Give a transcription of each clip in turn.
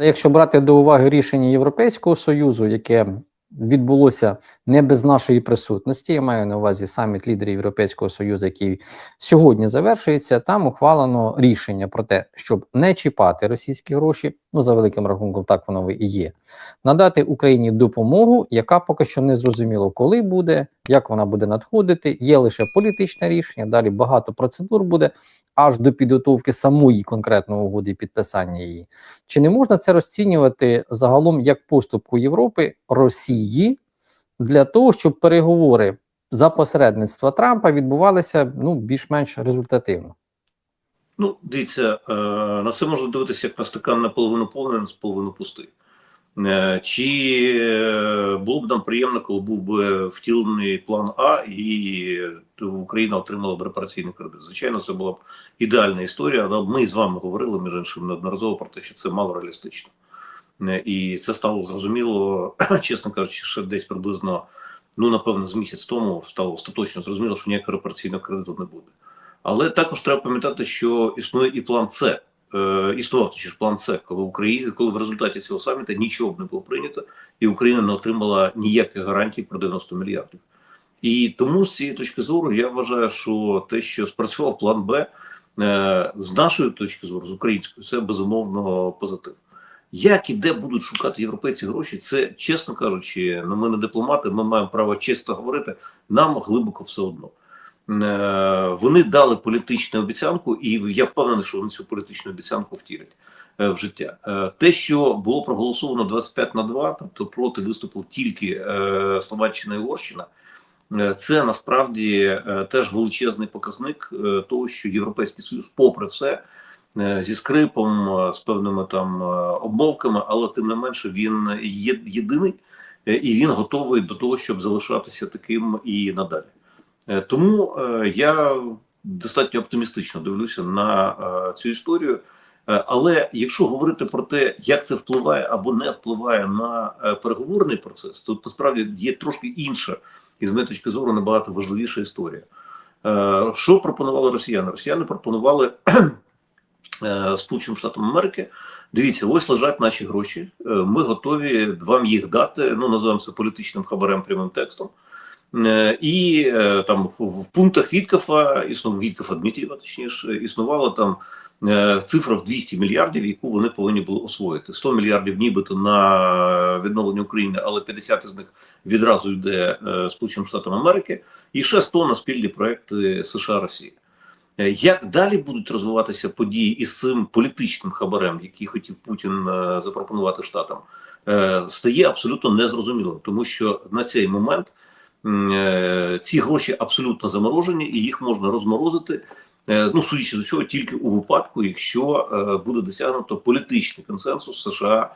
Якщо брати до уваги рішення Європейського союзу, яке відбулося не без нашої присутності, я маю на увазі саміт лідерів Європейського союзу, який сьогодні завершується, там ухвалено рішення про те, щоб не чіпати російські гроші. Ну за великим рахунком, так воно і є. Надати Україні допомогу, яка поки що не зрозуміло, коли буде, як вона буде надходити. Є лише політичне рішення. Далі багато процедур буде аж до підготовки самої конкретної угоди і підписання її. Чи не можна це розцінювати загалом як поступку Європи Росії для того, щоб переговори за посередництва Трампа відбувалися ну більш-менш результативно? Ну, дивіться, е, на це можна дивитися як на стакан наполовину повний, наполовину пустий. Е, Чи е, було б нам приємно, коли був би втілений план А і Україна отримала б репараційний кредит? Звичайно, це була б ідеальна історія. Але ми з вами говорили між іншим неодноразово про те, що це мало реалістично. Е, І це стало зрозуміло, чесно кажучи, ще десь приблизно, ну напевно, з місяць тому стало остаточно зрозуміло, що ніякого репараційного кредиту не буде. Але також треба пам'ятати, що існує і план С. Е, чи ж план С, коли Україна, коли в результаті цього саміту нічого б не було прийнято, і Україна не отримала ніяких гарантій про 90 мільярдів. І тому з цієї точки зору я вважаю, що те, що спрацював план Б, е, з нашої точки зору, з української, це безумовно позитив. Як і де будуть шукати європейці гроші, це чесно кажучи, ну ми не дипломати, ми маємо право чесно говорити. Нам глибоко все одно. Е, Вони дали політичну обіцянку, і я впевнений, що вони цю політичну обіцянку втілять е, в життя. Е, Те, що було проголосовано 25 на 2, тобто проти виступили тільки Словаччина і Угорщина, це насправді теж величезний показник того, що Європейський Союз, попри все, зі скрипом, з певними там обмовками, але тим не менше він єдиний і він готовий до того, щоб залишатися таким і надалі. Е, Тому е, я достатньо оптимістично дивлюся на е, цю історію. Але якщо говорити про те, як це впливає або не впливає на переговорний процес, то насправді є трошки інша, і з моєї точки зору набагато важливіша історія. Що пропонували росіяни? Росіяни пропонували Сполученим Штатам Америки. Дивіться, ось лежать наші гроші. Ми готові вам їх дати. Ну називаємо це політичним хабарем прямим текстом. І е, там в, пунктах Віткафа існував Віткафа Дмитрієва, точніше, існувала там е, цифра в 200 мільярдів, яку вони повинні були освоїти. 100 мільярдів нібито на відновлення України, але 50 з них відразу йде е, Сполученим Штатам Америки, і ще 100 на спільні проекти США Росії. Е, Як далі будуть розвиватися події із цим політичним хабарем, який хотів Путін е, запропонувати штатам, стає абсолютно незрозумілим, тому що на цей момент ці гроші абсолютно заморожені, і їх можна розморозити. е, Ну, судячи з усього, тільки у випадку, якщо е, буде досягнуто політичний консенсус США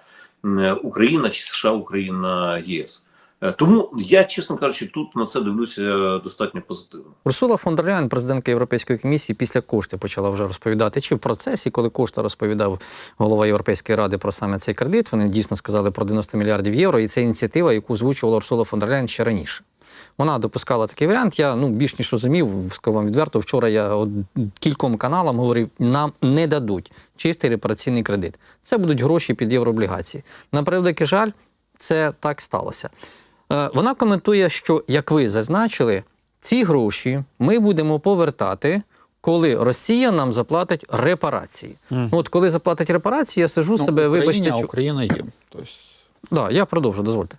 е, Україна чи США Україна ЄС. Е, Тому я, чесно кажучи, тут на це дивлюся достатньо позитивно. Урсула фон дер Ляйн, президентка Європейської комісії, після коштів почала вже розповідати, чи в процесі, коли кошти розповідав голова Європейської ради про саме цей кредит, вони дійсно сказали про 90 мільярдів євро, і це ініціатива, яку озвучувала Урсула фон дер Ляйн ще раніше. Вона допускала такий варіант. Я ну більш ніж розумів, скажу вам відверто. Вчора я от кільком каналам говорив: нам не дадуть чистий репараційний кредит. Це будуть гроші під єврооблігації. На превеликий жаль, це так сталося. Е, Вона коментує, що як ви зазначили, ці гроші ми будемо повертати. Коли Росія нам заплатить репарації. Ну, от коли заплатить репарації, я сижу себе, Україні, вибачте, а Україна їм. Тобто, Да, я продовжу, дозвольте.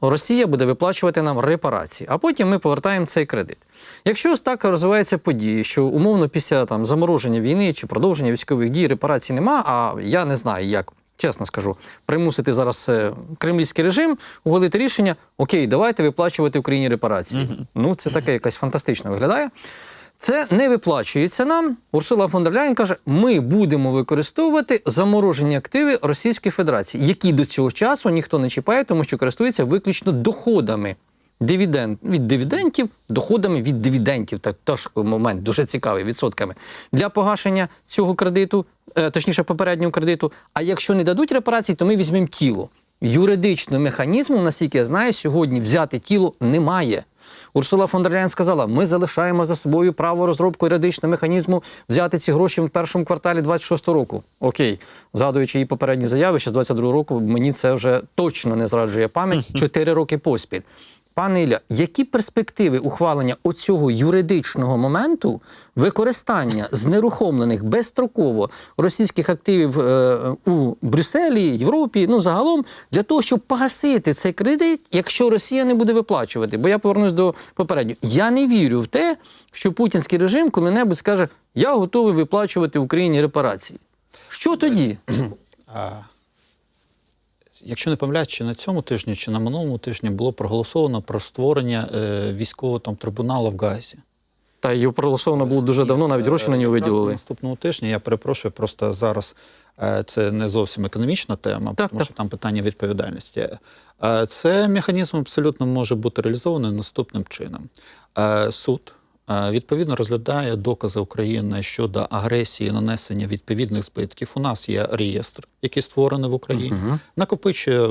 Росія буде виплачувати нам репарації, а потім ми повертаємо цей кредит. Якщо ось так розвиваються події, що умовно після там замороження війни чи продовження військових дій репарацій нема, а я не знаю, як чесно скажу, примусити зараз е, кремлівський режим ухвалити рішення: окей, давайте виплачувати Україні репарації. Ну це таке якась фантастично виглядає. Це не виплачується нам. Урсула фон дер Ляйн каже: ми будемо використовувати заморожені активи Російської Федерації, які до цього часу ніхто не чіпає, тому що користуються виключно доходами дивіденд від дивідендів, доходами від дивідендів. Так теж момент дуже цікавий відсотками для погашення цього кредиту, е, точніше попереднього кредиту. А якщо не дадуть репарацій, то ми візьмемо тіло. Юридичного механізму, наскільки я знаю, сьогодні взяти тіло немає. Урсула фон дер Ляєн сказала: ми залишаємо за собою право розробку юридичного механізму взяти ці гроші в першому кварталі 26 року. Окей, згадуючи її попередні заяви, ще з 22 року, мені це вже точно не зраджує пам'ять. Чотири роки поспіль. Пане Ілля, які перспективи ухвалення оцього юридичного моменту використання знерухомлених безстроково російських активів е, у Брюсселі, Європі, ну загалом для того, щоб погасити цей кредит, якщо Росія не буде виплачувати? Бо я повернусь до попереднього. Я не вірю в те, що путінський режим коли-небудь скаже: я готовий виплачувати Україні репарації. Що тоді? Якщо не помиляюсь, чи на цьому тижні, чи на минулому тижні було проголосовано про створення е, військового там трибуналу в Газі. Та його проголосовано було дуже давно, навіть гроші на нього виділили. Наступного тижня я перепрошую, просто зараз е, це не зовсім економічна тема, Так, тому так. що там питання відповідальності. Е, Це механізм абсолютно може бути реалізований наступним чином. Е, Суд е, відповідно розглядає докази України щодо агресії, нанесення відповідних збитків. У нас є реєстр, який створений в Україні, накопичує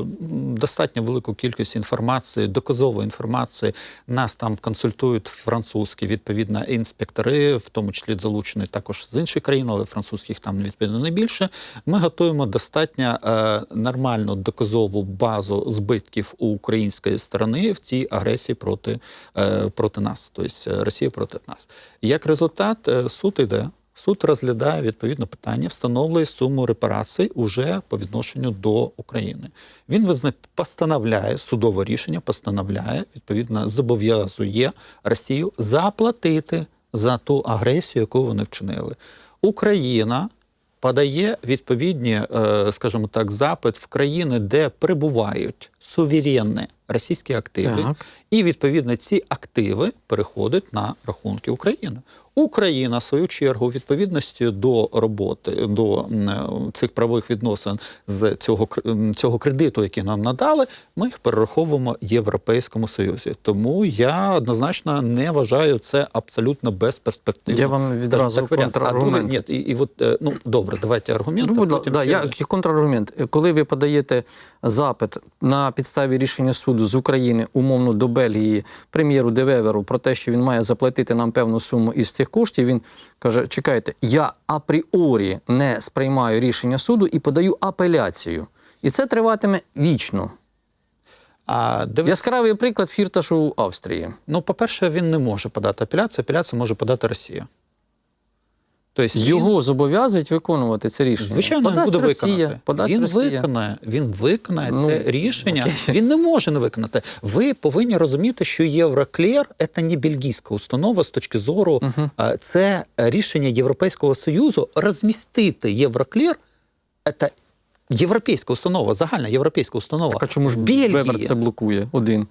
достатньо велику кількість інформації, доказової інформації. Нас там консультують французькі відповідно інспектори, в тому числі залучені також з інших країн, але французьких там відповідно найбільше. Ми готуємо достатньо е, нормальну доказову базу збитків у української сторони в цій агресії проти, е, проти нас, тобто е, Росія проти нас. Як результат, е, суд іде. Суд розглядає відповідно питання, встановлює суму репарацій уже по відношенню до України. Він визна... постановляє судове рішення, постановляє, відповідно, зобов'язує Росію заплатити за ту агресію, яку вони вчинили. Україна подає відповідні, е, скажімо так, запит в країни, де перебувають суверенні російські активи, Так. і відповідно ці активи переходять на рахунки України. Україна, в свою чергу, відповідності до роботи до е, цих правових відносин з цього цього кредиту, який нам надали, ми їх перераховуємо Європейському Союзі. Тому я однозначно не вважаю це абсолютно безперспективно. Я вам відразу так. А контраргумент. ні, і, і от е, ну добре, давайте аргумент. Ну, да, я контраргумент. Коли ви подаєте запит на підставі рішення суду з України, умовно до Бельгії, прем'єру Девеверу про те, що він має заплатити нам певну суму із цих коштів, він каже: чекайте, я апріорі не сприймаю рішення суду і подаю апеляцію. І це триватиме вічно. А дивись, Яскравий приклад фірташу в Австрії. ну, по-перше, він не може подати апеляцію, апеляцію може подати Росія. Тобто він- Його зобов'язують виконувати це рішення. Звичайно, він буде Росія, виконати. Подасть він Росія. виконає, він виконає Ну, це рішення. окей. Він не може не виконати. Ви повинні розуміти, що Євроклер це не бельгійська установа з точки зору, е, це рішення Європейського Союзу розмістити Євроклер. Це європейська установа, загальна європейська установа. Так, а чому ж Бельгії. Вебер це блокує один?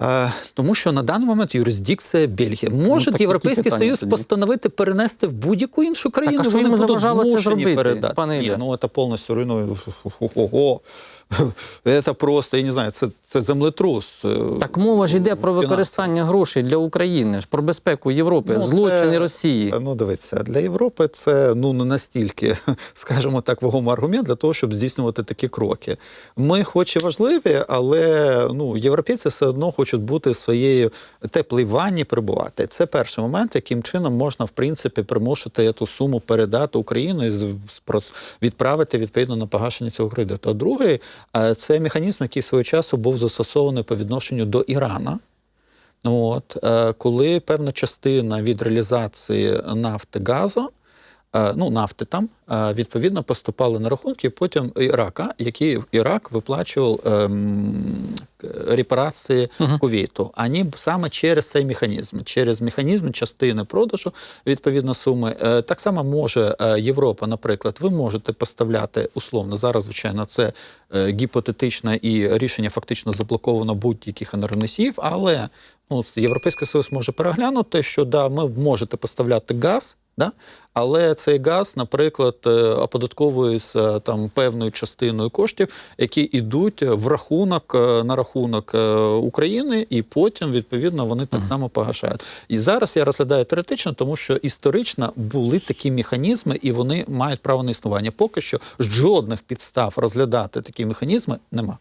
Е, Тому що на даний момент юрисдикція Бельгії. Може так які Європейський питання Союз тоді? постановити перенести в будь-яку іншу країну. а що вони будуть заважало це зробити, передати. пане Ні, ну це повністю руйнує. Ого. Це просто, я не знаю, це, це землетрус. е, Так мова ж йде про використання грошей для України, про безпеку Європи, Ну, злочини це- Росії. Ну, дивіться, для Європи це ну не настільки, скажімо так, вагомий аргумент для того, щоб здійснювати такі кроки. Ми, хоч і важливі, але ну європейці все одно хочуть бути в своєї теплій ванні перебувати. Це перший момент, яким чином можна в принципі примусити цю суму передати Україну і відправити відповідно на погашення цього кредиту. А другий е, це механізм, який свого часу був застосований по відношенню до Ірана. От, е, коли певна частина від реалізації нафти газу, ну нафти там, е, відповідно поступали на рахунки потім Ірака, який Ірак виплачував ем, репарації Кувейту. Ані саме через цей механізм, через механізм частини продажу відповідно суми. Е, Так само може е, Європа, наприклад, ви можете поставляти условно зараз, звичайно, це е, гіпотетичне і рішення фактично заблоковано будь-яких енергоносіїв, але ну, Європейський Союз може переглянути, що да, ми можете поставляти газ. Да? Але цей газ, наприклад, е, оподатковується там певною частиною коштів, які йдуть в рахунок е, на рахунок е, України, і потім відповідно вони так само погашають. І зараз я розглядаю теоретично, тому що історично були такі механізми, і вони мають право на існування. Поки що жодних підстав розглядати такі механізми нема.